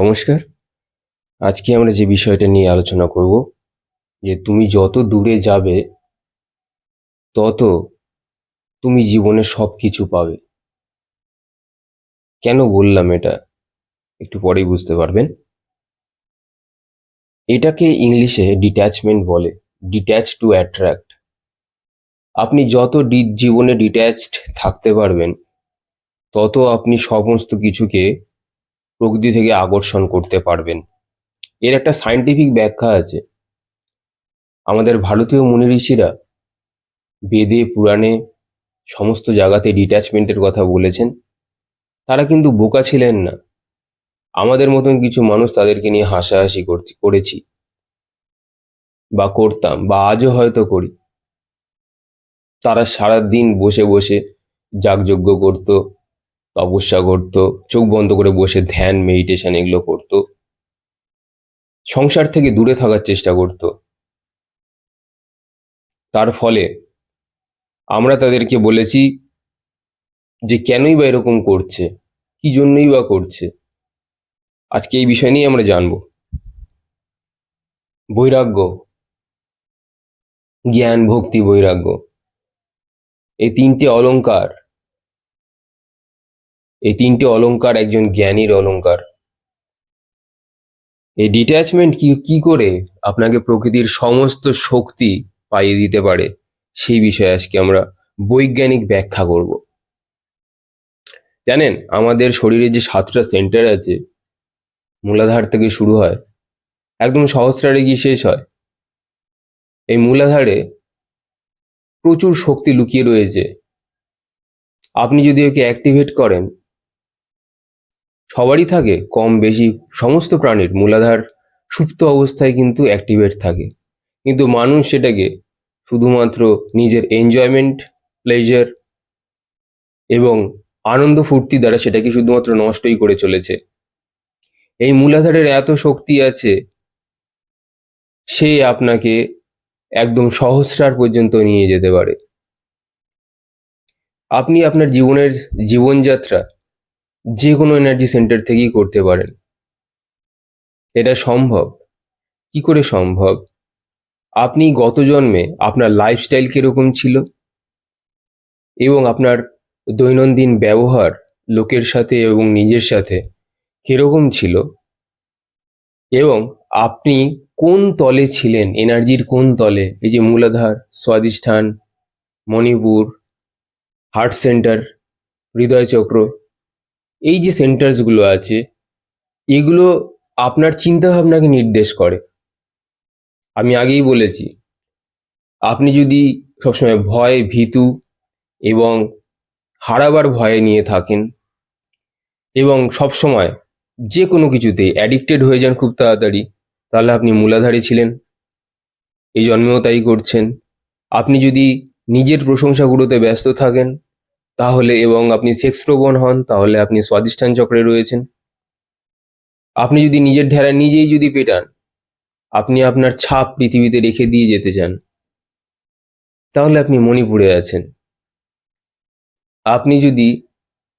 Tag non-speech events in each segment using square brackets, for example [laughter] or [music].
নমস্কার। আজকে আমরা যে বিষয়টা নিয়ে আলোচনা করব, যে তুমি যত দূরে যাবে, তত তুমি জীবনে সব কিছু পাবে। কেন বললাম এটা? একটু পরেই বুঝতে পারবেন। এটাকে ইংলিশে ডিট্যাচমেন্ট বলে ডিট্যাচ টু অ্যাট্রাক্ট আপনি যত জীবনে ডিট্যাচড থাকতে পারবেন, তত আপনি সমস্ত কিছুকে প্রকৃতি থেকে আকর্ষণ করতে পারবেন। এর একটা সায়েন্টিফিক ব্যাখ্যা আছে। আমাদের ভারতীয় মুনি ঋষিরা বেদে, পুরাণে সমস্ত জায়গাতে ডিট্যাচমেন্টের কথা বলেছেন। তারা কিন্তু বোকা ছিলেন না। আমাদের মতন কিছু মানুষ তাদেরকে নিয়ে হাসাহাসি করছি। বা করতাম, বা আজও হয়তো করি। তারা সারা দিন বসে বসে যাগযজ্ঞ করতো তপস্যা করতো, চোখ বন্ধ করে বসে ধ্যান মেডিটেশন এগুলো করতো। সংসার থেকে দূরে থাকার চেষ্টা করত। তার ফলে আমরা তাদেরকে বলেছি যে, কেনই বা এরকম করছে? কি জন্যই বা করছে? আজকে এই বিষয় নিয়ে আমরা জানব। বৈরাগ্য। জ্ঞান, ভক্তি, বৈরাগ্য। এই তিনটে অলংকার এই তিনটে অলংকার একজন জ্ঞানীর অলংকার। এই ডিট্যাচমেন্ট কি কি করে আপনাকে প্রকৃতির সমস্ত শক্তি পাইয়ে দিতে পারে, সেই বিষয়ে আজকে আমরা বৈজ্ঞানিক ব্যাখ্যা করব। জানেন, আমাদের শরীরে যে সাতটা সেন্টার আছে, মূলাধার থেকে শুরু হয়, একদম সহস্রারে গিয়ে শেষ হয়। এই মূলাধারে প্রচুর শক্তি লুকিয়ে রয়েছে। আপনি যদি ওকে অ্যাক্টিভেট করেন সবারই থাকে, কম বেশি সমস্ত প্রাণীর মূলাধার সুপ্ত অবস্থায় কিন্তু অ্যাক্টিভেট থাকে। কিন্তু মানুষ সেটাকে শুধুমাত্র নিজের এনজয়মেন্ট প্লেজার এবং আনন্দ ফুর্তি দ্বারা সেটাকে শুধুমাত্র নষ্টই করে চলেছে। এই মূলাধারের এত শক্তি আছে, সে আপনাকে একদম সহস্রার পর্যন্ত নিয়ে যেতে পারে। আপনি আপনার জীবনের জীবনযাত্রা যে কোনো এনার্জি সেন্টার থেকেই করতে পারেন। এটা সম্ভব। কি করে সম্ভব? আপনি গত জন্মে আপনার লাইফস্টাইল কীরকম ছিল? এবং আপনার দৈনন্দিন ব্যবহার লোকের সাথে এবং নিজের সাথে কীরকম ছিল? এবং আপনি কোন তলে ছিলেন? এনার্জির কোন তলে? এই যে মূলাধার স্বাদিষ্ঠান মণিপুর হার্ট সেন্টার হৃদয় চক্র এই যে সেন্টার্সগুলো আছে, এগুলো আপনার চিন্তাভাবনাকে নির্দেশ করে। আমি আগেই বলেছি, আপনি যদি সবসময় ভয়, ভীতু এবং হারাবার ভয়ে নিয়ে থাকেন এবং সবসময় যে কোনো কিছুতে অ্যাডিক্টেড হয়ে যান খুব তাড়াতাড়ি, তাহলে আপনি মূলাধারী ছিলেন, এই জন্মেও তাই করছেন। আপনি যদি নিজের প্রশংসাগুলোতে ব্যস্ত থাকেন তাহলে এবং আপনি সেক্স প্রবণ হন, তাহলে আপনি স্বাদিষ্ঠান চক্রে রয়েছেন। আপনি যদি নিজের ঢেরা নিজেই যদি পেটান, আপনি আপনার ছাপ পৃথিবীতে রেখে দিয়ে যেতে চান, তাহলে আপনি মণিপুরে আছেন। আপনি যদি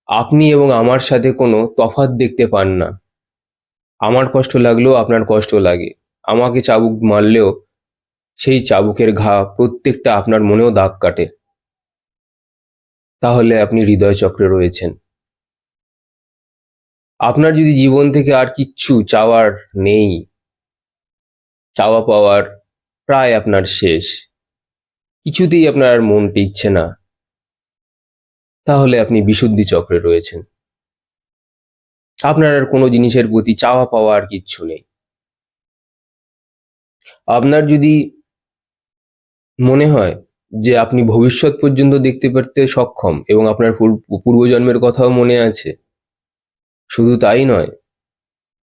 আপনি এবং আমার সাথে কোনো তফাৎ দেখতে পান না, আমার কষ্ট লাগলেও আপনার কষ্ট লাগে। আমাকে চাবুক মারলেও সেই চাবুকের ঘা প্রত্যেকটা আপনার মনেও দাগ কাটে। তাহলে আপনি হৃদয় চক্রে রয়েছেন। আপনার যদি জীবন থেকে আর কিচ্ছু চাওয়ার নেই, চাওয়া পাওয়ার প্রায় আপনার শেষ। কিছুতেই আপনার মন টিকছে না। তাহলে আপনি বিশুদ্ধি চক্রে রয়েছেন। আপনার আর কোনো জিনিসের প্রতি চাওয়া পাওয়া আর কিচ্ছু নেই। আপনার যদি মনে হয় যে আপনি ভবিষ্যৎ পর্যন্ত দেখতে পারতে সক্ষম এবং আপনার পূর্ব- পূর্বজন্মের কথাও মনে আছে। শুধু তাই নয়,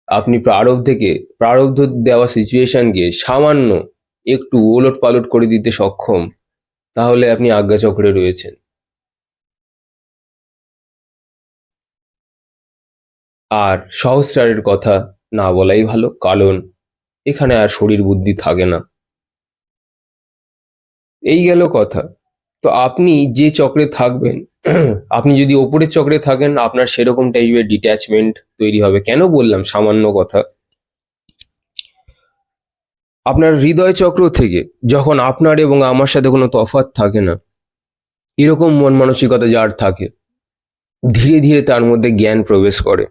আপনি প্রারব্ধ থেকে, প্রারব্ধ দেওয়া সিচুয়েশনকে সামান্য একটু ওলট পালট করে দিতে সক্ষম, তাহলে আপনি আজ্ঞাচক্রে রয়েছেন। আর সহস্রারের কথা না বলাই ভালো, কারণ এখানে আর শরীর বুদ্ধি থাকে না। এই গেল কথা। তো আপনি যে চক্রে থাকবেন, আপনি যদি ওপরের চক্রে থাকেন, আপনার সেরকম টাইপের ডিট্যাচমেন্ট তৈরি হবে। কেন বললাম সামান্য কথা? আপনার হৃদয় চক্র থেকে যখন আপনার এবং আমার সাথে কোনো তফাৎ থাকে না, এরকম মন মানসিকতা যার থাকে, ধীরে ধীরে তার মধ্যে জ্ঞান প্রবেশ করে।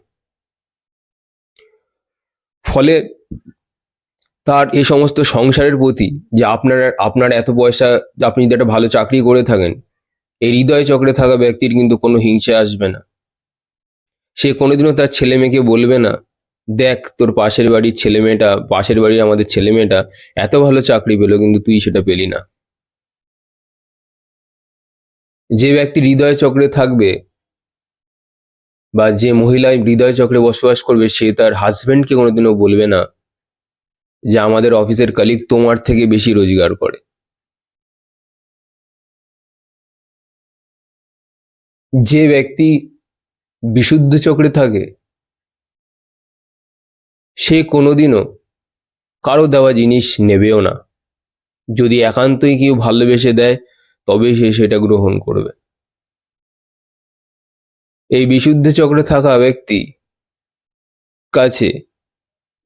ফলে তার এই সমস্ত সংসারের প্রতি যে আপনার আপনার এত পয়সা, আপনি যদি একটা ভালো চাকরি করে থাকেন, এই হৃদয় চক্রে থাকা ব্যক্তির কিন্তু কোনো হিংসে আসবে না। সে কোনোদিনও তার ছেলে মেয়েকে বলবে না, দেখ, তোর পাশের বাড়ির ছেলে মেয়েটা, পাশের বাড়ির আমাদের ছেলে মেয়েটা এত ভালো চাকরি পেল, কিন্তু তুই সেটা পেলি না। যে ব্যক্তি হৃদয় চক্রে থাকবে বা যে মহিলা হৃদয় চক্রে বসবাস করবে, সে তার হাজবেন্ডকে কোনোদিনও বলবে না। যে আমাদের অফিসের কলিগ তোমার থেকে বেশি রোজগার করে। যে ব্যক্তি বিশুদ্ধ চক্রে থাকে, সে কোনোদিনও কারও দেওয়া জিনিস নেবেও না। যদি একান্তই কেউ ভালোবেসে দেয়, তবেই সে সেটা গ্রহণ করবে। এই বিশুদ্ধ চক্রে থাকা ব্যক্তি কাছে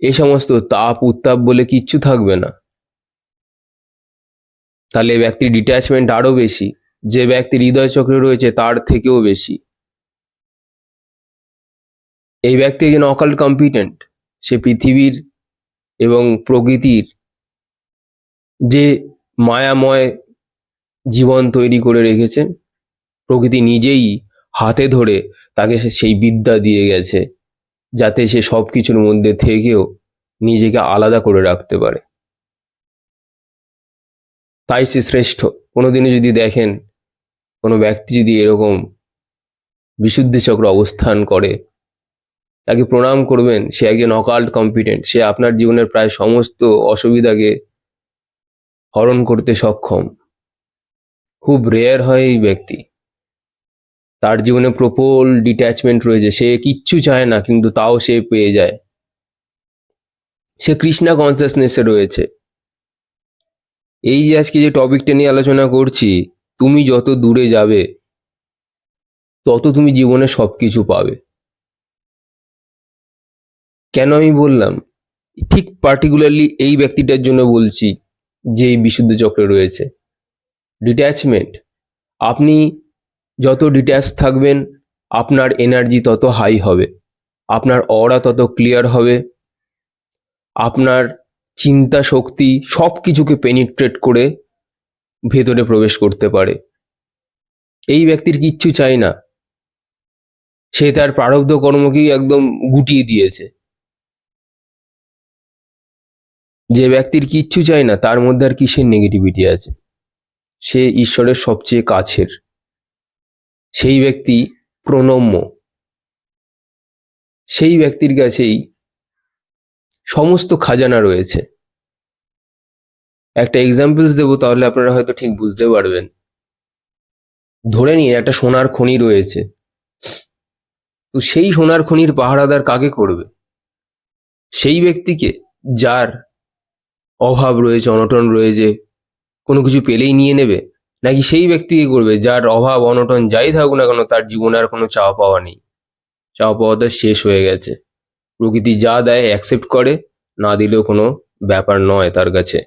এ সমস্ত তাপ উত্তাপ বলে কিচ্ছু থাকবে না। তাহলে ব্যক্তির ডিট্যাচমেন্ট আরও বেশি। যে ব্যক্তি হৃদয় চক্রে রয়েছে তার থেকেও বেশি। এই ব্যক্তি একজন অকাল কম্পিটেন্ট সে পৃথিবীর এবং প্রকৃতির যে মায়াময় জীবন তৈরি করে রেখেছে প্রকৃতি নিজেই হাতে ধরে তাকে সেই বিদ্যা দিয়ে গেছে। যাতে সে সব কিছুর মধ্যে থেকেও নিজেকে আলাদা করে রাখতে পারে। তাই সে শ্রেষ্ঠ। কোনোদিনও যদি দেখেন, কোনো ব্যক্তি যদি এরকম বিশুদ্ধি চক্র অবস্থান করে, তাকে প্রণাম করবেন, সে একজন অকাল্ট কম্পিটেন্ট, সে আপনার জীবনের প্রায় সমস্ত অসুবিধাকে হরণ করতে সক্ষম। খুব রেয়ার হয় এই ব্যক্তি। তার জীবনে প্রবল ডিট্যাচমেন্ট রয়েছে। সে কিচ্ছু চায় না, কিন্তু তাও সে পেয়ে যায়। সে কৃষ্ণা কনসিয়াসনেসে রয়েছে। এই যে আজকে যে টপিকটা নিয়ে আলোচনা করছি, তুমি যত দূরে যাবে, তত তুমি জীবনে সব কিছু পাবে। কেন আমি বললাম? ঠিক পার্টিকুলারলি এই ব্যক্তিটার জন্য বলছি যে এই বিশুদ্ধ চক্রে রয়েছে। ডিট্যাচমেন্ট আপনি যত ডিট্যাচ থাকবেন, আপনার এনার্জি তত হাই হবে। আপনার অরা তত ক্লিয়ার হবে। আপনার চিন্তা শক্তি সব কিছুকে পেনিট্রেট করে ভেতরে প্রবেশ করতে পারে। এই ব্যক্তির কিচ্ছু চাই না। সে তার প্রারব্ধ কর্মকেই একদম গুটিয়ে দিয়েছে। যে ব্যক্তির কিচ্ছু চাই না, তার মধ্যে আর কিসের নেগেটিভিটি আছে? সে ঈশ্বরের সবচেয়ে কাছের। সেই ব্যক্তি প্রণম্য। সেই ব্যক্তির কাছেই সমস্ত খাজানা রয়েছে। একটা এক্সাম্পলস দেবো তাহলে আপনারা হয়তো ঠিক বুঝতে পারবেন। ধরে নিয়ে একটা সোনার খনি রয়েছে। তো সেই সোনার খনির পাহারাদার কাকে করবে? সেই ব্যক্তিকে যার অভাব রয়েছে, অনটন রয়েছে, কোনো কিছু পেলেই নিয়ে নেবে? নাকি সেই ব্যক্তিকে করবে যার অভাব, অনটন যাই থাকুক না কেন তার জীবনে আর কোনো চাওয়া পাওয়া নেই। চাওয়া পাওয়াটা শেষ হয়ে গেছে। প্রকৃতি যা দেয় অ্যাকসেপ্ট করে, না দিলেও কোনো ব্যাপার নয় তার কাছে।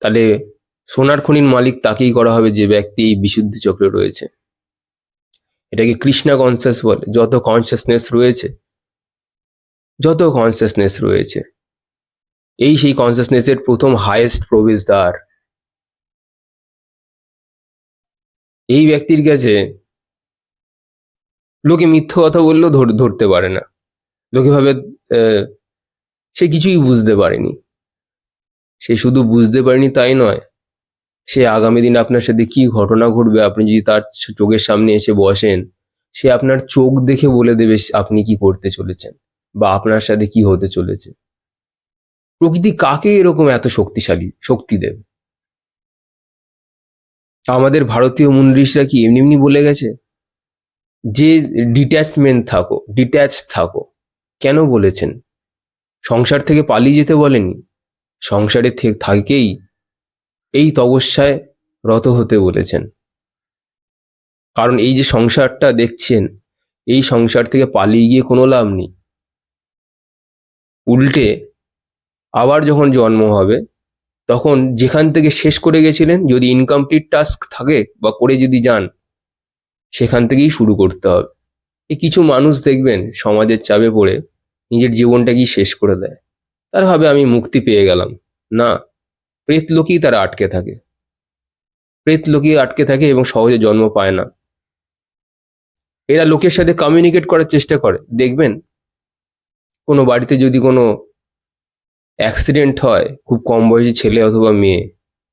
তাহলে সোনার খনির মালিক তাকেই করা হবে যে ব্যক্তি এই বিশুদ্ধি চক্রে রয়েছে। এটাকে কৃষ্ণা কনসিয়াস বলে। যত কনসিয়াসনেস রয়েছে, যত কনসিয়াসনেস রয়েছে, এই সেই কনসিয়াসনেসের প্রথম হাইয়েস্ট প্রবেশদ্বার। এই ব্যক্তির কাছে লোকে মিথ্যে কথা বললেও ধর- ধরতে পারে না। লোকে ভাবে সে কিছুই বুঝতে পারেনি। সে শুধু বুঝতে পারেনি তাই নয়, সে আগামী দিনে আপনার সাথে কি ঘটনা ঘটবে, আপনি যদি তার চোখের সামনে এসে বসেন, সে আপনার চোখ দেখে বলে দেবে আপনি কি করতে চলেছেন বা আপনার সাথে কি হতে চলেছে। প্রকৃতি কাকে এরকম এত শক্তিশালী, শক্তি দেবে? আমাদের ভারতীয় মুন্ড্রিসরা কি এমনি এমনি বলে গেছে? যে ডিট্যাচমেন্ট থাকো ডিট্যাচ থাকো। কেন বলেছেন? সংসার থেকে পালিয়ে যেতে বলেনি? সংসারে থাকেই। এই তপস্যায় রত হতে বলেছেন। কারণ এই যে সংসারটা দেখছেন, এই সংসার থেকে পালিয়ে গিয়ে কোনো লাভ নেই। উল্টে আবার যখন জন্ম হবে তখন যেখান থেকে শেষ করে গেছিলেন, যদি ইনকমপ্লিট টাস্ক থাকে বা করে যদি যান, সেখান থেকেই শুরু করতে হবে। এই কিছু মানুষ দেখবেন সমাজের চাপে পড়ে, নিজের জীবনটাকেই শেষ করে দেয়। তার ভাবে আমি মুক্তি পেয়ে গেলাম। না, প্রেত লোকেই তারা আটকে থাকে। প্রেত লোকেই আটকে থাকে এবং সহজে জন্ম পায় না। এরা লোকের সাথে কমিউনিকেট করার চেষ্টা করে। দেখবেন, কোনো বাড়িতে যদি কোনো অ্যাক্সিডেন্ট হয়, খুব কম বয়সী ছেলে অথবা মেয়ে,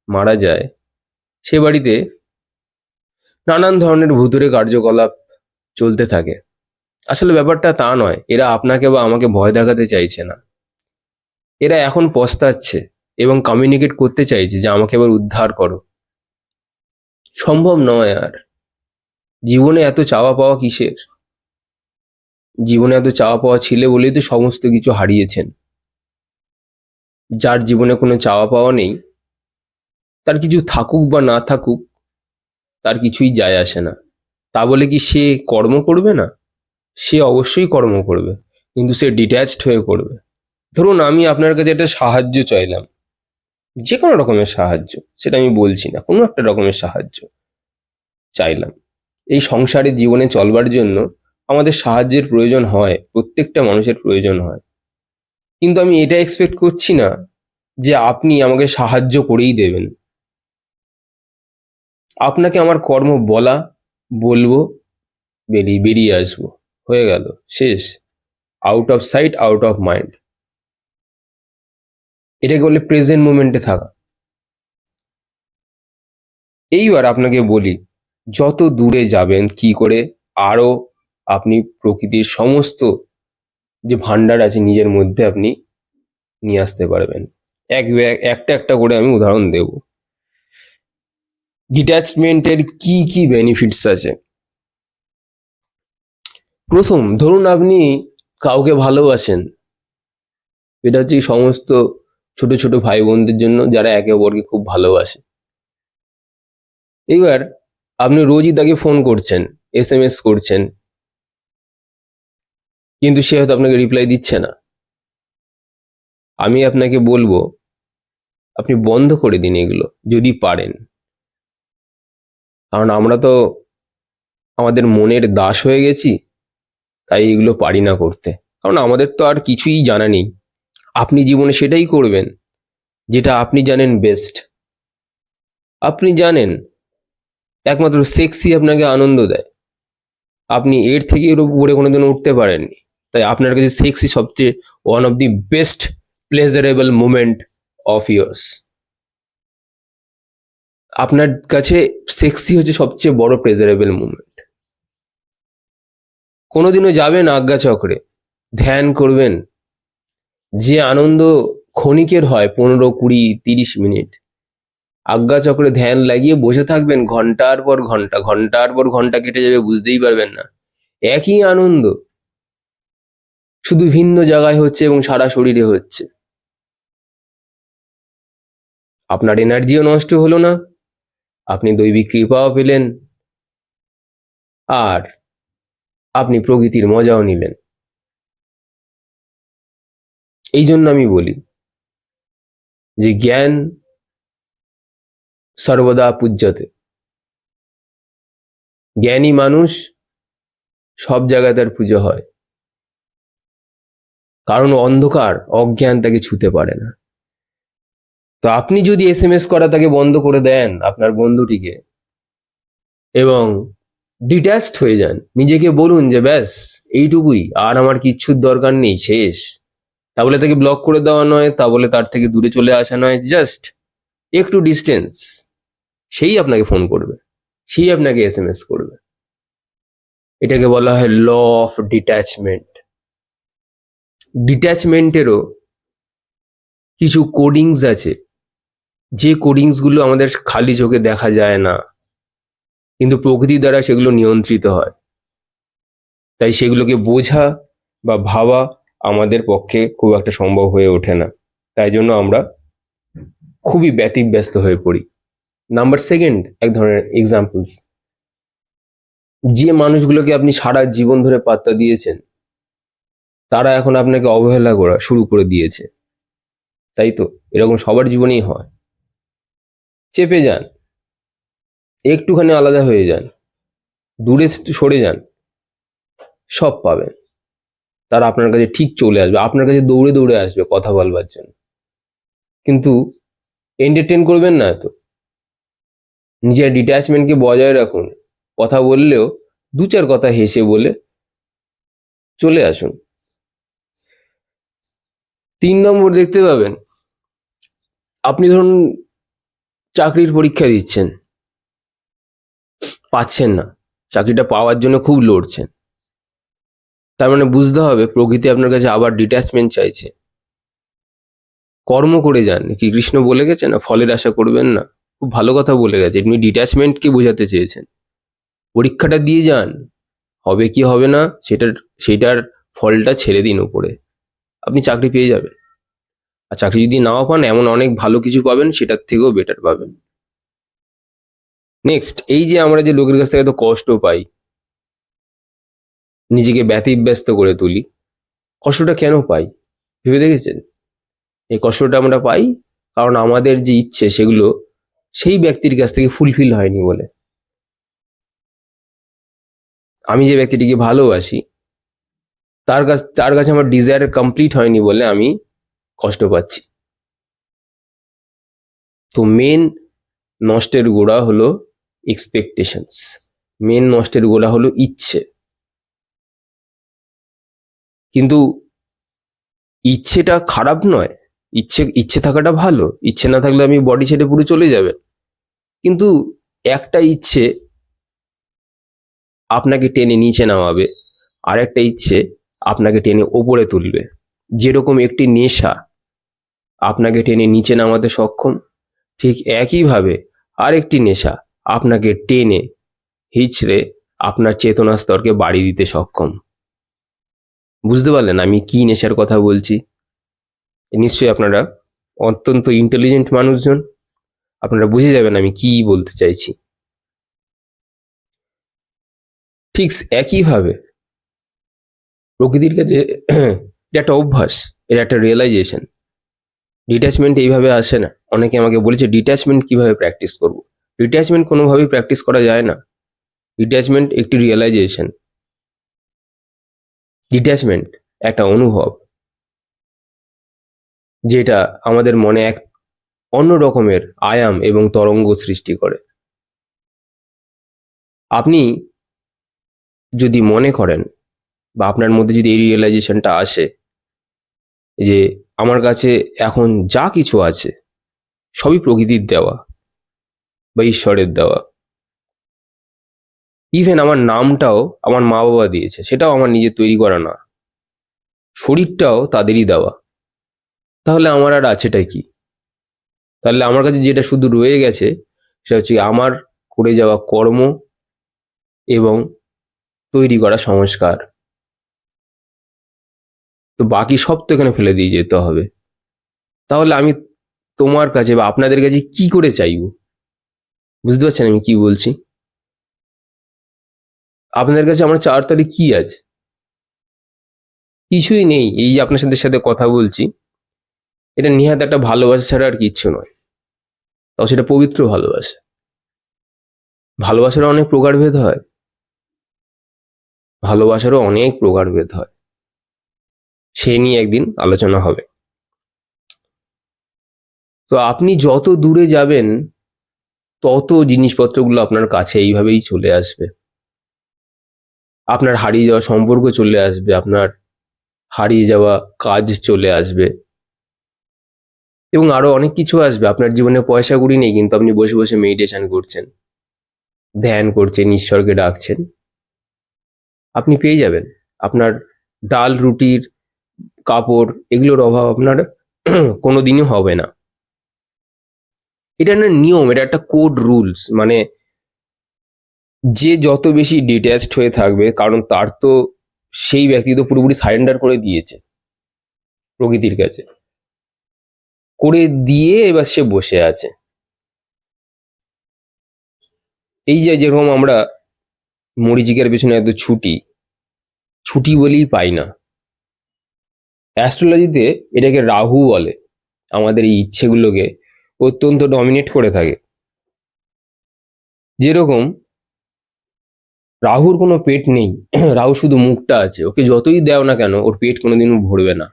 মারা যায়। সে বাড়িতে নানান ধরনের ভুতুরে কার্যকলাপ চলতে থাকে। আসলে ব্যাপারটা তা নয়, এরা আপনাকে বা আমাকে ভয় দেখাতে চাইছে না। এরা এখন পস্তাচ্ছে এবং কমিউনিকেট করতে চাইছে যে আমাকে এবার উদ্ধার করো। সম্ভব নয় আর। জীবনে এত চাওয়া পাওয়া কিসের? জীবনে এত চাওয়া পাওয়া ছিল বলেই তো সমস্ত কিছু হারিয়েছেন। যার জীবনে কোনো চাওয়া পাওয়া নেই, তার কিছু থাকুক বা না থাকুক, তার কিছুই যায় আসে না। তা বলে কি সে কর্ম করবে না? সে অবশ্যই কর্ম করবে, কিন্তু সে ডিট্যাচড হয়ে করবে। ধরুন আমি আপনার কাছে একটা সাহায্য চাইলাম যে কোনো রকমের সাহায্য, সেটা আমি বলছি না, কোনো একটা রকমের সাহায্য চাইলাম। এই সংসারে জীবনে চলবার জন্য আমাদের সাহায্যের প্রয়োজন হয়, প্রত্যেকটা মানুষের প্রয়োজন হয়। কিন্তু আমি এটা এক্সপেক্ট করছি না যে আপনি আমাকে সাহায্য করেই দেবেন। আপনাকে আমার কর্ম বলা, বলব, বেরিয়ে বেরিয়ে আসব। হয়ে গেল, শেষ। Out of sight out of mind এটাকে বলে প্রেজেন্ট মোমেন্টে থাকা। এইবার আপনাকে বলি, যত দূরে যাবেন, কি করে, আরও আপনি প্রকৃতির সমস্ত যে ভান্ডার আছে নিজের মধ্যে আপনি নিয়ে আসতে পারবেন। এক এক- একটা একটা করে আমি উদাহরণ দেব। ডিট্যাচমেন্টের কি কি বেনিফিটস আছে? প্রথম, ধরুন আপনি কাউকে ভালোবাসেন। এটা হচ্ছে সমস্ত ছোট ছোট ভাই বোনদের জন্য যারা একে অপরকে খুব ভালোবাসে। এবার আপনি রোজই তাকে ফোন করছেন এস এম এস করছেন কিন্তু সে হয়তো আপনাকে রিপ্লাই দিচ্ছে না। আমি আপনাকে বলব, আপনি বন্ধ করে দিন এগুলো, যদি পারেন। কারণ আমরা তো আমাদের মনের দাস হয়ে গেছি, তাই এগুলো পারি না করতে। কারণ আমাদের তো আর কিছুই জানা নেই। আপনি জীবনে সেটাই করবেন, যেটা আপনি জানেন বেস্ট আপনি জানেন, একমাত্র সেক্সই আপনাকে আনন্দ দেয়। আপনি এর থেকে এর উপরে কোনোদিন উঠতে পারেননি। তাই আপনার কাছে সেক্সই সবচেয়ে one of the best pleasurable moment of years আপনার কাছে সেক্সি হচ্ছে সবচেয়ে বড় প্লেজারেবল মুমেন্ট কোনোদিনও যাবেন আজ্ঞা চক্রে, ধ্যান করবেন। যে আনন্দ ক্ষণিকের হয় পনেরো, কুড়ি, তিরিশ মিনিট। আজ্ঞা চক্রে ধ্যান লাগিয়ে বসে থাকবেন ঘণ্টার পর ঘণ্টা, ঘণ্টার পর ঘণ্টা কেটে যাবে, বুঝতেই পারবেন না। একই আনন্দ। শুধু ভিন্ন জায়গায় হচ্ছে এবং সারা শরীরে হচ্ছে। আপনার এনার্জিও নষ্ট হলো না। আপনি দৈবিক কৃপাও পেলেন। আর আপনি প্রকৃতির মজাও নিলেন। এই জন্য আমি বলি যে জ্ঞান সর্বদা পূজ্যতে। জ্ঞানী মানুষ সব জায়গায় তার পুজো হয়। কারণ অন্ধকার, অজ্ঞান তাকে ছুতে পারে না। তো আপনি যদি এস এম এস করা তাকে বন্ধ করে দেন আপনার বন্ধুটিকে এবং ডিট্যাচড হয়ে যান, নিজেকে বলুন যে, ব্যাস, এইটুকুই, আর আমার কিচ্ছুর দরকার নেই, শেষ। তা বলে তাকে ব্লক করে দেওয়া নয়, তা বলে তার থেকে দূরে চলে আসা নয় জাস্ট একটু ডিস্টেন্স সেই আপনাকে ফোন করবে, সেই আপনাকে এস এম এস করবে। এটাকে বলা হয় ল অফ ডিট্যাচমেন্ট ডিট্যাচমেন্টেরও কিছু কোডিংস আছে, যে কোডিংসগুলো আমাদের খালি চোখে দেখা যায় না, কিন্তু প্রকৃতি দ্বারা সেগুলো নিয়ন্ত্রিত হয়। তাই সেগুলোকে বোঝা বা ভাবা আমাদের পক্ষে খুব একটা সম্ভব হয়ে ওঠে না। তাই জন্য আমরা খুবই ব্যতিব্যস্ত হয়ে পড়ি। নাম্বার সেকেন্ড এক ধরনের এক্সাম্পলস যে মানুষগুলোকে আপনি সারা জীবন ধরে পাত্তা দিয়েছেন, তারা এখন আপনাকে অবহেলা করা শুরু করে দিয়েছে। তাই তো? এরকম সবার জীবনেই হয়। চেপে যান। একটুখানি আলাদা হয়ে যান। দূরে সরে যান। সব পাবেন। তারা আপনার কাছে ঠিক চলে আসবে। আপনার কাছে দৌড়ে দৌড়ে আসবে কথা বলবার জন্য। কিন্তু এন্টারটেন করবেন না তো নিজের ডিট্যাচমেন্টকে বজায় রাখুন, কথা বললেও দু চার কথা হেসে বলে চলে আসুন। তিন নম্বর দেখতে পাবেন, আপনি ধরুন চাকরির পরীক্ষা দিচ্ছেন, পাচ্ছেন না, চাকরিটা পাওয়ার জন্য খুব লড়ছেন। তার মানে বুঝতে হবে প্রকৃতি আপনার কাছে আবার ডিট্যাচমেন্ট চাইছে। কর্ম করে যান, কি কৃষ্ণ বলে গেছে না, ফলের আশা করবেন না। খুব ভালো কথা বলে গেছে। আপনি ডিট্যাচমেন্টকে বোঝাতে চেয়েছেন। পরীক্ষাটা দিয়ে যান। হবে কি হবে না, সেটার সেটার ফলটা ছেড়ে দিন উপরে আপনি চাকরি পেয়ে যাবেন। আর চাকরি যদি নাও পান, এমন অনেক ভালো কিছু পাবেন, সেটার থেকেও বেটার পাবেন। নেক্সট এই যে আমরা যে লোকের কাছ থেকে এত কষ্ট পাই, নিজেকে ব্যতিব্যস্ত করে তুলি, কষ্টটা কেন পাই? ভেবে দেখেছেন? এই কষ্টটা আমরা পাই কারণ আমাদের যে ইচ্ছে, সেগুলো সেই ব্যক্তির কাছ থেকে ফুলফিল হয়নি বলে। আমি যে ব্যক্তিটিকে ভালোবাসি, তার কাছ, তার কাছে আমার ডিজায়ার কমপ্লিট হয়নি বলে আমি কষ্ট পাচ্ছি। তো মেন নষ্টের গোড়া হলো এক্সপেকটেশনস মেন নষ্টের গোড়া হলো ইচ্ছে। কিন্তু ইচ্ছেটা খারাপ নয়। ইচ্ছে ইচ্ছে থাকাটা ভালো। ইচ্ছে না থাকলে আমি বডি ছেড়ে পুরো চলে যাবে। কিন্তু একটা ইচ্ছে আপনাকে টেনে নিচে নামাবে আর একটা ইচ্ছে আপনাকে টেনে ওপরে তুলবে। যেরকম একটি নেশা আপনাকে টেনে নিচে নামাতে সক্ষম, ঠিক একইভাবে আরেকটি নেশা আপনাকে টেনে হিচড়ে আপনার চেতনা স্তরকে বাড়ি দিতে সক্ষম। বুঝতে পারলেন আমি কি নেশার কথা বলছি? নিশ্চয়ই আপনারা অত্যন্ত ইন্টেলিজেন্ট মানুষজন। আপনারা বুঝে যাবেন আমি কি বলতে চাইছি। ঠিক একইভাবে প্রকৃতির কাছে এটা একটা অভ্যাস, এটা একটা রিয়েলাইজেশন ডিট্যাচমেন্ট এইভাবে আসে না। অনেকে আমাকে বলেছে ডিট্যাচমেন্ট কীভাবে প্র্যাকটিস করব? ডিট্যাচমেন্ট কোনোভাবেই প্র্যাকটিস করা যায় না। ডিট্যাচমেন্ট একটি রিয়েলাইজেশন ডিট্যাচমেন্ট একটা অনুভব। যেটা আমাদের মনে এক অন্য রকমের আয়াম এবং তরঙ্গ সৃষ্টি করে। আপনি যদি মনে করেন বা আপনার মধ্যে যদি এই রিয়েলাইজেশনটা আসে যে আমার কাছে এখন যা কিছু আছে সবই প্রকৃতির দেওয়া বা ঈশ্বরের দেওয়া। ইভেন আমার নামটাও আমার মা বাবা দিয়েছে, সেটাও আমার নিজের তৈরি করা না। শরীরটাও তাদেরই দেওয়া। তাহলে আমার আর আছেটা কি? তাহলে আমার কাছে যেটা শুধু রয়ে গেছে, সেটা হচ্ছে আমার করে যাওয়া কর্ম এবং তৈরি করা সংস্কার। তো বাকি সব তো এখানে ফেলে দিয়ে যেতে হবে। তাহলে আমি তোমার কাছে বা আপনাদের কাছে কি করে চাইব? বুঝতে পারছেন আমি কি বলছি? আপনাদের কাছে আমার চার তারিখ কি আছে? কিছুই নেই, এই যে আপনার সাথে সাথে কথা বলছি। এটা নিহাত একটা ভালোবাসা ছাড়া আর কিচ্ছু নয়। তাও সেটা পবিত্র ভালোবাসা। ভালোবাসারও অনেক প্রকারভেদ হয়। ভালোবাসারও অনেক প্রকারভেদ হয়। সে নিয়ে একদিন আলোচনা হবে। তো আপনি যত দূরে যাবেন, তত জিনিসপত্রগুলো আপনার কাছে এইভাবেই চলে আসবে। আপনার হারিয়ে যাওয়া সম্পর্ক চলে আসবে, আপনার হারিয়ে যাওয়া কাজ চলে আসবে। এবং আরও অনেক কিছু আসবে। আপনার জীবনে পয়সা কুড়ি নেই, কিন্তু আপনি বসে বসে মেডিটেশন করছেন, ধ্যান করছেন, ঈশ্বরকে ডাকছেন। আপনি পেয়ে যাবেন। আপনার ডাল, রুটির কাপড় এগুলোর অভাব আপনার [clears throat] কোনোদিনই হবে না। এটা না নিয়ম, এটা একটা কোড রুলস মানে যে যত বেশি ডিট্যাচড হয়ে থাকবে, কারণ তার তো সেই ব্যক্তি তো পুরোপুরি সারেন্ডার করে দিয়েছে প্রকৃতির কাছে। করে দিয়ে এবার সে বসে আছে। এই যে যেরকম আমরা মরিচিকার পেছনে এত ছুটি ছুটি বলেই পাই না। অ্যাস্ট্রোলজিতে এটাকে রাহু বলে। আমাদের এই ইচ্ছেগুলোকে অত্যন্ত ডমিনেট করে থাকে। যেরকম রাহুর কোনো পেট নেই, [clears throat] রাহু শুধু মুখটা আছে, ওকে যতই দেও না কেন, ওর পেট কোনোদিনও ভরবে না।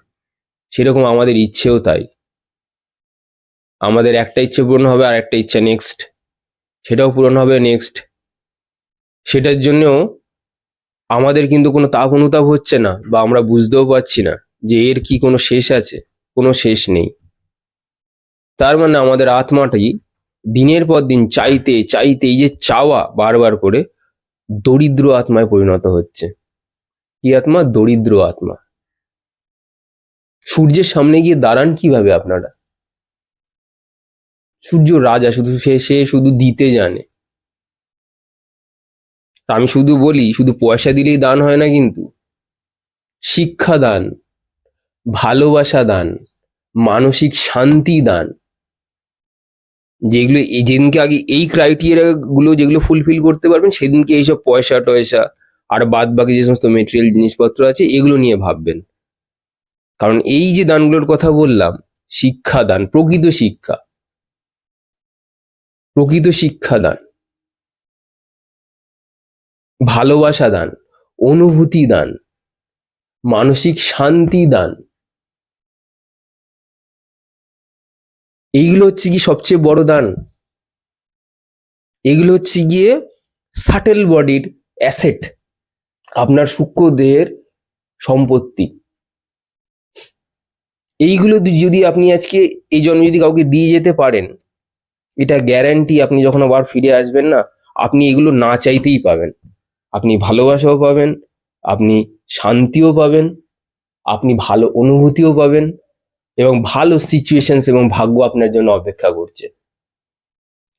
সেরকম আমাদের ইচ্ছেও তাই। আমাদের একটা ইচ্ছে পূরণ হবে আর একটা ইচ্ছা নেক্সট সেটাও পূরণ হবে নেক্সট সেটার জন্যও আমাদের কিন্তু কোনো তাপ অনুতাপ হচ্ছে না বা আমরা বুঝতেও পারছি না যে এর কি কোনো শেষ আছে, কোনো শেষ নেই। তার মানে আমাদের আত্মাটাই দিনের পর দিন চাইতে চাইতে এই যে চাওয়া বারবার করে দরিদ্র আত্মায় পরিণত হচ্ছে। কি আত্মা? দরিদ্র আত্মা। সূর্যের সামনে গিয়ে দাঁড়ান কীভাবে আপনারা? সূর্য রাজা, শুধু সে সে শুধু দিতে জানে। আমি শুধু বলি, শুধু পয়সা দিলেই দান হয় না কিন্তু। শিক্ষা দান, ভালোবাসা দান, মানসিক শান্তি দান। যেগুলো যেদিনকে আগে এই ক্রাইটেরিয়া গুলো যেগুলো ফুলফিল করতে পারবেন, সেদিনকে এইসব পয়সা টয়সা আর বাদ বাকি যে সমস্ত মেটেরিয়াল জিনিসপত্র আছে, এগুলো নিয়ে ভাববেন। কারণ এই যে দানগুলোর কথা বললাম, শিক্ষা দান, প্রকৃত শিক্ষা। প্রকৃত শিক্ষা দান। ভালোবাসা দান, অনুভূতি দান, মানসিক শান্তি দান। এইগুলো হচ্ছে কি সবচেয়ে বড় দান? এগুলো হচ্ছে গিয়ে সাটেল বডির অ্যাসেট আপনার সূক্ষ্ম দেহের সম্পত্তি। এইগুলো যদি আপনি আজকে, এই জন্মে যদি কাউকে দিয়ে যেতে পারেন এটা গ্যারান্টি আপনি যখন আবার ফিরে আসবেন না, আপনি এগুলো না চাইতেই পাবেন। আপনি ভালোবাসাও পাবেন, আপনি শান্তিও পাবেন, আপনি ভালো অনুভূতিও পাবেন এবং ভালো সিচুয়েশনস এবং ভাগ্য আপনার জন্য অপেক্ষা করছে।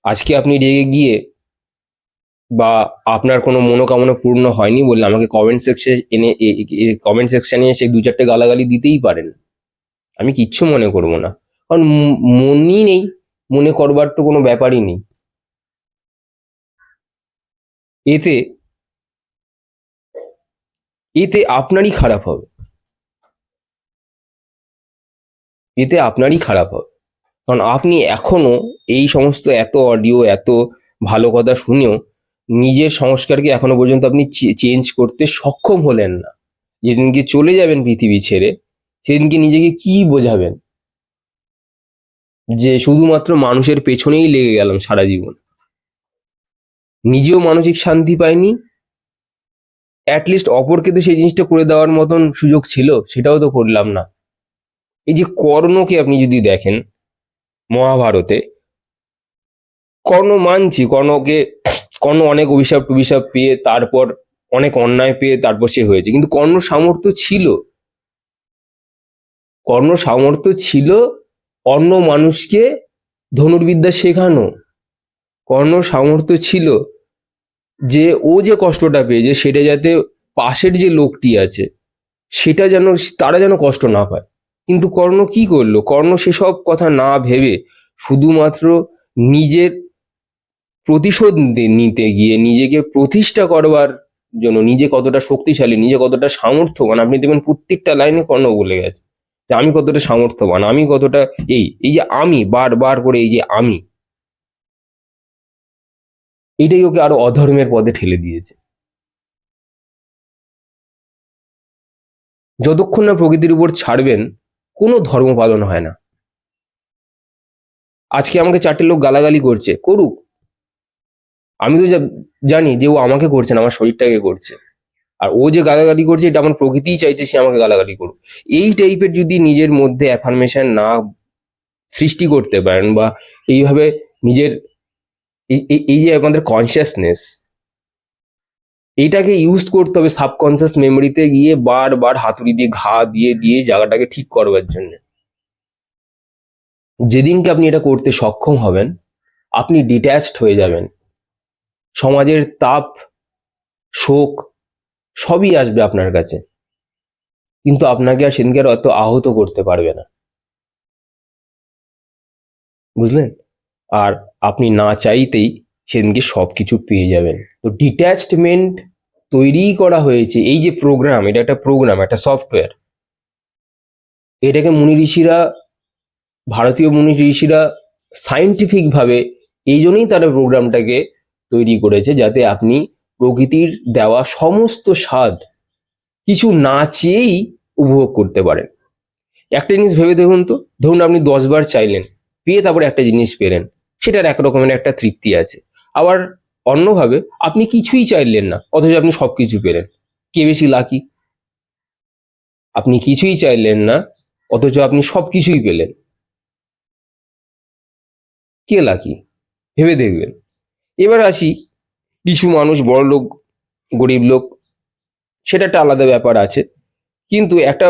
আজকে আপনি রেগে গিয়ে বা আপনার কোনো মনোকামনা পূর্ণ হয়নি বললে আমাকে কমেন্ট সেকশনে এনে কমেন্ট সেকশনে এসে দু চারটে গালাগালি দিতেই পারেন। আমি কিচ্ছু মনে করব না। কারণ মনই নেই। মনে করবার তো কোনো ব্যাপারই নেই। এতে এতে আপনারই খারাপ হবে। এতে আপনারই খারাপ হবে। কারণ আপনি এখনও এই সমস্ত এত অডিও এত ভালো কথা শুনেও নিজের সংস্কারকে এখনও পর্যন্ত আপনি চেঞ্জ করতে সক্ষম হলেন না। যেদিনকে চলে যাবেন পৃথিবী ছেড়ে, সেদিনকে নিজেকে কি বোঝাবেন? যে শুধুমাত্র মানুষের পেছনেই লেগে গেলাম সারা জীবন। নিজেও মানসিক শান্তি পাইনি। অ্যাটলিস্ট অপরকে তো সেই জিনিসটা করে দেওয়ার মতন সুযোগ ছিল, সেটাও তো করলাম না। এই যে কর্ণকে আপনি যদি দেখেন মহাভারতে, কর্ণ মানছি, কর্ণকে, কর্ণ অনেক অভিশাপ টভিশাপ পেয়ে তারপর অনেক অন্যায় পেয়ে তারপর সে হয়েছে। কিন্তু কর্ণ সামর্থ্য ছিল। কর্ণ সামর্থ্য ছিল অন্য মানুষকে ধনুর্বিদ্যা শেখানো কর্ণ সামর্থ্য ছিল যে ও যে কষ্টটা পেয়েছে, সেটা যাতে পাশের যে লোকটি আছে, সেটা যেন, তারা যেন কষ্ট না পায়। কিন্তু কর্ণ কি করল? কর্ণ সেসব কথা না ভেবে শুধুমাত্র নিজের প্রতিশোধ নিতে গিয়ে নিজেকে প্রতিষ্ঠা করবার জন্য নিজে কতটা শক্তিশালী, নিজে কতটা সামর্থ্যবান, আপনি দেখবেন প্রত্যেকটা লাইনে কর্ণ বলে গেছে। যে আমি কতটা সামর্থ্যবান? আমি কতটা এই এই যে আমি, বারবার করে এই যে আমি। এটাই ওকে আরও অধর্মের পদে ঠেলে দিয়েছে। যতক্ষণ না প্রকৃতির উপর ছাড়বেন, কোনো ধর্ম পালন হয় না। আজকে আমাকে চারটে লোক গালাগালি করছে, করুক। আমি তো জানি যে ও আমাকে করছে না, আমার শরীরটাকে করছে। আর ও যে গালাগালি করছে, এটা আমার প্রকৃতিই চাইছে সে আমাকে গালাগালি করুক। এই টাইপের যদি নিজের মধ্যে অ্যাফার্মেশন না সৃষ্টি করতে পারেন বা এইভাবে নিজের এই- যে আমাদের কনসিয়াসনেস এইটাকে ইউজ করতে হবে সাবকনসিয়াস মেমোরিতে গিয়ে বারবার হাতুড়ি দিয়ে, ঘা দিয়ে দিয়ে জায়গাটাকে ঠিক করবার জন্য। যেদিনকে আপনি এটা করতে সক্ষম হবেন, আপনি ডিট্যাচড হয়ে যাবেন। সমাজের তাপ, শোক সবই আসবে আপনার কাছে। কিন্তু আপনাকে আর সেদিনকে আর অত আহত করতে পারবে না। বুঝলেন? আর আপনি না চাইতেই সেদিনকে সব কিছু পেয়ে যাবেন। তো ডিট্যাচমেন্ট তৈরি করা হয়েছে। এই যে প্রোগ্রাম এটা একটা প্রোগ্রাম একটা সফটওয়্যার এটাকে মুনি ঋষিরা, ভারতীয় মুনি ঋষিরা সায়েন্টিফিকভাবে এই জন্যই তারা প্রোগ্রামটাকে তৈরি করেছে, যাতে আপনি প্রকৃতির দেওয়া সমস্ত স্বাদ কিছু না চেয়েই উপভোগ করতে পারেন। একটা জিনিস ভেবে দেখুন তো, ধরুন আপনি দশবার চাইলেন, পেয়ে তারপরে একটা জিনিস পেলেন, সেটার এক রকমের একটা তৃপ্তি আছে। আবার অন্যভাবে, আপনি কিছুই চাইলেন না, অথচ আপনি সব কিছু পেলেন। কে বেশি লাকি আপনি কিছুই চাইলেন না, অথচ আপনি সব কিছুই পেলেন। কে লাকি ভেবে দেখবেন। এবার আসি কিছু মানুষ বড় লোক, গরিব লোক, সেটা একটা আলাদা ব্যাপার আছে। কিন্তু একটা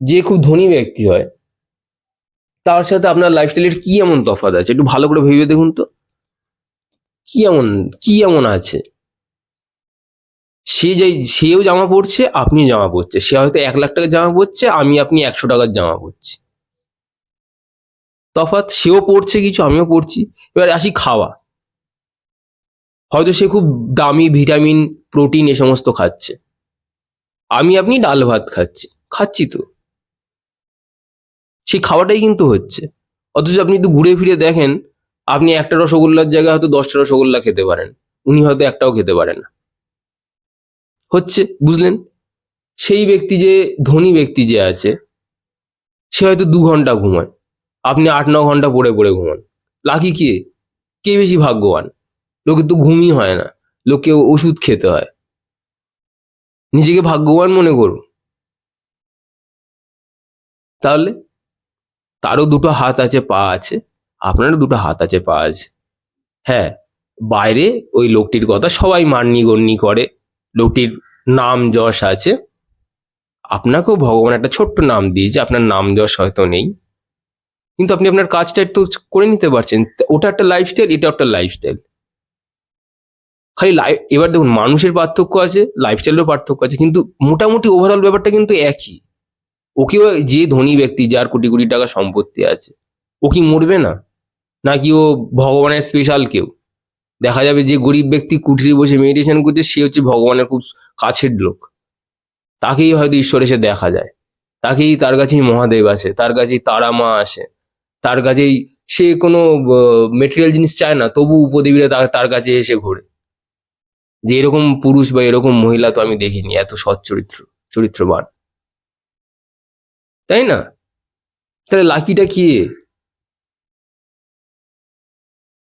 যে খুব ধনী ব্যক্তি হয়, তার সাথে আপনার লাইফস্টাইলের কি এমন তফাৎ আছে? একটু ভালো করে ভেবে দেখুন তো। কি এমন কি এমন আছে? সে যাই, সেও জামা পরছে, আপনি জামা পরছে। সে হয়তো এক লাখ টাকার জামা পরছে, আমি আপনি একশো টাকার জামা পরছি। তফাৎ, সেও পড়ছে কিছু, আমিও পড়ছি এবার আসি খাওয়া। হয়তো সে খুব দামি ভিটামিন, প্রোটিন এ সমস্ত খাচ্ছে। আমি, আপনি ডাল ভাত খাচ্ছি। খাচ্ছি তো। সেই খাওয়াটাই কিন্তু হচ্ছে। অথচ আপনি একটু ঘুরে ফিরে দেখেন, আপনি একটা রসগোল্লার জায়গায় হয়তো দশটা রসগোল্লা খেতে পারেন। উনি হয়তো একটাও খেতে পারেন না। হচ্ছে, বুঝলেন? সেই ব্যক্তি যে, ধনী ব্যক্তি যে আছে, সে হয়তো দু ঘণ্টা ঘুমায়। আপনি আট, ন ঘণ্টা পড়ে পড়ে ঘুমান। লাকি কে? কে বেশি ভাগ্যবান? লোকের তো ঘুমই হয় না, লোককে ওষুধ খেতে হয়। নিজেকে ভাগ্যবান মনে করুন। তাহলে? তারও দুটো হাত আছে, পা আছে, আপনারও দুটো হাত আছে, পা আছে। হ্যাঁ বাইরে ওই লোকটির কথা সবাই মান্যি গণ্যি করে, লোকটির নাম যশ আছে। আপনাকেও ভগবান একটা ছোট্ট নাম দিয়েছে, আপনার নাম যশ হয়তো নেই। কিন্তু আপনি আপনার কাজটা একটু করে নিতে পারছেন। ওটা একটা লাইফস্টাইল এটা একটা লাইফস্টাইল খালি লাইফ এবার দেখুন মানুষের পার্থক্য আছে লাইফস্টাইলেরও পার্থক্য আছে, কিন্তু মোটামুটি ওভারঅল ব্যাপারটা কিন্তু একই। ওকেও যে ধনী ব্যক্তি যার কোটি কোটি টাকা সম্পত্তি আছে, ও কি মরবে না? নাকি ও ভগবানের স্পেশাল কেউ? দেখা যাবে যে গরিব ব্যক্তি কুঠিরে বসে মেডিটেশন করছে, সে হচ্ছে ভগবানের খুব কাছের লোক। তাকেই হয়তো ঈশ্বর এসে দেখা যায়। তাকেই তার কাছেই মহাদেব আসে, তার কাছেই তারা মা আসে। তার কাছেই সে কোনো মেটেরিয়াল জিনিস চায় না, তবু উপদেবীরা তার কাছে এসে ঘোরে। যে এরকম পুরুষ বা এরকম মহিলা তো আমি দেখিনি, এত সৎ চরিত্র, চরিত্রবান। তাই না? তাহলে লাকিটা কি?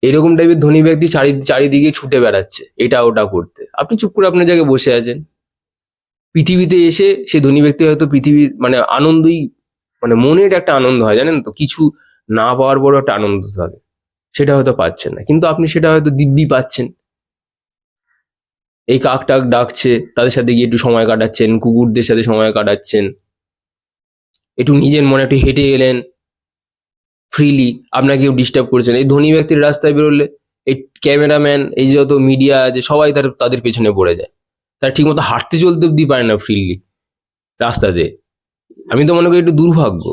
এরকম টাইপের ধনী ব্যক্তি চারি, চারিদিকে ছুটে বেড়াচ্ছে, এটা ওটা করতে। আপনি চুপ করে আপনার জায়গায় বসে আছেন। পৃথিবীতে এসে সে ধনী ব্যক্তি হয়তো পৃথিবীর মানে আনন্দই মানে মনের একটা আনন্দ হয়, জানেন তো? কিছু না পাওয়ার বড় একটা আনন্দ থাকে। সেটা হয়তো পাচ্ছেন না। কিন্তু আপনি সেটা হয়তো দিব্যি পাচ্ছেন। এই কাক টাক ডাকছে, তাদের সাথে গিয়ে একটু সময় কাটাচ্ছেন, কুকুরদের সাথে সময় কাটাচ্ছেন। একটু নিজের মনে একটু হেঁটে গেলেন ফ্রিলি আপনাকে কেউ ডিস্টার্ব করেছেন। এই ধনী ব্যক্তির রাস্তায় বেরোলে এই ক্যামেরাম্যান এই যত মিডিয়া আছে, সবাই তার, তাদের পেছনে পড়ে যায়। তারা ঠিকমতো হাঁটতে চলতে অব্দি পারে না ফ্রিলি রাস্তাতে। আমি তো মনে করি একটু দুর্ভাগ্য।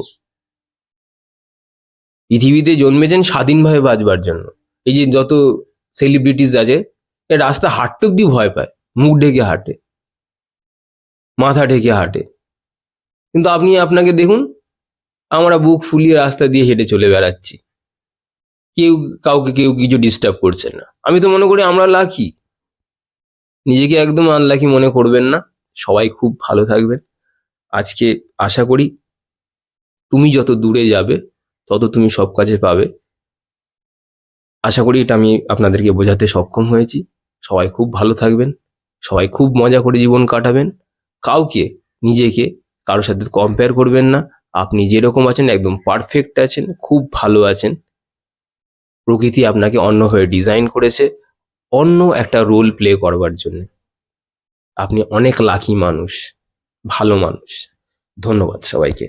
পৃথিবীতে জন্মেছেন স্বাধীনভাবে বাঁচবার জন্য। এই যে যত সেলিব্রিটিস আছে এ রাস্তা হাঁটতে অব্দি ভয় পায়। মুখ ঢেকে হাঁটে। মাথা ঢেকে হাঁটে। কিন্তু আপনি আপনাকে দেখুন, আমরা বুক ফুলিয়ে রাস্তা দিয়ে হেঁটে চলে বেড়াচ্ছি। কেউ কাউকে কেউ কিছু ডিস্টার্ব করছে না। আমি তো মনে করি আমরা লাকি নিজেকে একদম আনলাকি মনে করবেন না। সবাই খুব ভালো থাকবেন। আজকে আশা করি তুমি যত দূরে যাবে, তত তুমি সব কাজে পাবে। আশা করি এটা আমি আপনাদেরকে বোঝাতে সক্ষম হয়েছি। সবাই খুব ভালো থাকবেন, সবাই খুব মজা করে জীবন কাটাবেন। কাউকে, নিজেকে কারোর সাথে কম্পেয়ার করবেন না। আপনি যেরকম আছেন, একদম পারফেক্ট আছেন, খুব ভালো আছেন। প্রকৃতি আপনাকে অন্যভাবে ডিজাইন করেছে, অন্য একটা রোল প্লে করবার জন্য। আপনি অনেক লাকি মানুষ, ভালো মানুষ। ধন্যবাদ সবাইকে।